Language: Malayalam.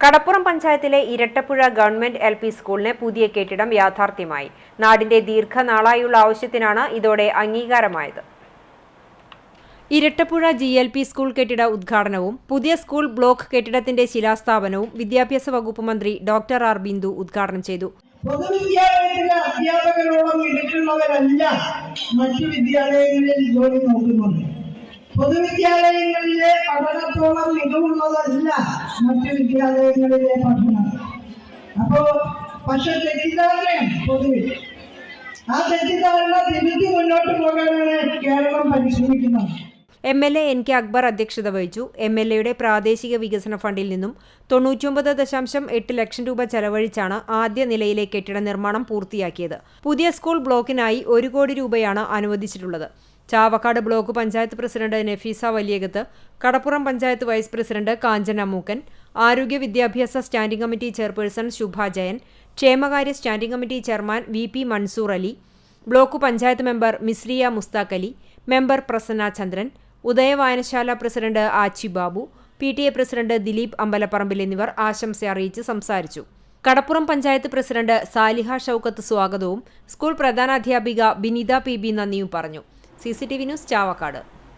കടപ്പുറം പഞ്ചായത്തിലെ ഇരട്ടപ്പുഴ ഗവൺമെന്റ് എൽ പി സ്കൂളിന് പുതിയ കെട്ടിടം യാഥാർത്ഥ്യമായി. നാടിന്റെ ദീർഘനാളായുള്ള ആവശ്യത്തിനാണ് ഇതോടെ അംഗീകാരമായത്. Irattappuzha G L P school കെട്ടിട ഉദ്ഘാടനവും പുതിയ സ്കൂൾ ബ്ലോക്ക് കെട്ടിടത്തിന്റെ ശിലാസ്ഥാപനവും വിദ്യാഭ്യാസ വകുപ്പ് മന്ത്രി ഡോക്ടർ ആർ ബിന്ദു ഉദ്ഘാടനം ചെയ്തു. പൊതുവിദ്യാലയത്തിലെ അധ്യാപകരോളം മറ്റു വിദ്യാലയങ്ങളിൽ ജോലി നോക്കുന്നത് പൊതുവിദ്യാലയങ്ങളിലെ പഠനത്തോളം മികവുള്ളതല്ല മറ്റു വിദ്യാലയങ്ങളിലെ പഠനം. അപ്പോ പക്ഷെ തെറ്റിദ്ധാരണയാണ് പൊതുവിൽ. ആ തെറ്റിദ്ധാരണ തിരുത്തി മുന്നോട്ട് പോകാനാണ് Keralam പരിശ്രമിക്കുന്നത്. M L A N K Akbar അധ്യക്ഷത വഹിച്ചു. എം എൽ എയുടെ പ്രാദേശിക വികസന ഫണ്ടിൽ നിന്നും തൊണ്ണൂറ്റിയൊമ്പത് ദശാംശം എട്ട് ലക്ഷം രൂപ ചെലവഴിച്ചാണ് ആദ്യ നിലയിലെ കെട്ടിട നിർമ്മാണം പൂർത്തിയാക്കിയത്. പുതിയ സ്കൂൾ ബ്ലോക്കിനായി ഒരു കോടി രൂപയാണ് അനുവദിച്ചിട്ടുള്ളത്. Chavakkad block panchayat president Nafeesa Valiyakath Kadappuram panchayat vice president Kanchana Mookkan ആരോഗ്യ വിദ്യാഭ്യാസ standing committee chairperson Shubha Jayan ക്ഷേമകാര്യ standing committee chairman V P Mansoor Ali block panchayat member Misriya Musthaq Ali member Prasanna Chandran Udaya വായനശാല president Achi Babu P T A president Dileep Ambalapparambil എന്നിവർ ആശംസ അറിയിച്ച് സംസാരിച്ചു. കടപ്പുറം പഞ്ചായത്ത് പ്രസിഡന്റ് സാലിഹ ഷൌക്കത്ത് സ്വാഗതവും സ്കൂൾ പ്രധാനാധ്യാപിക ബിനിത പി ബി നന്ദിയും പറഞ്ഞു. C C T V news Chavakkad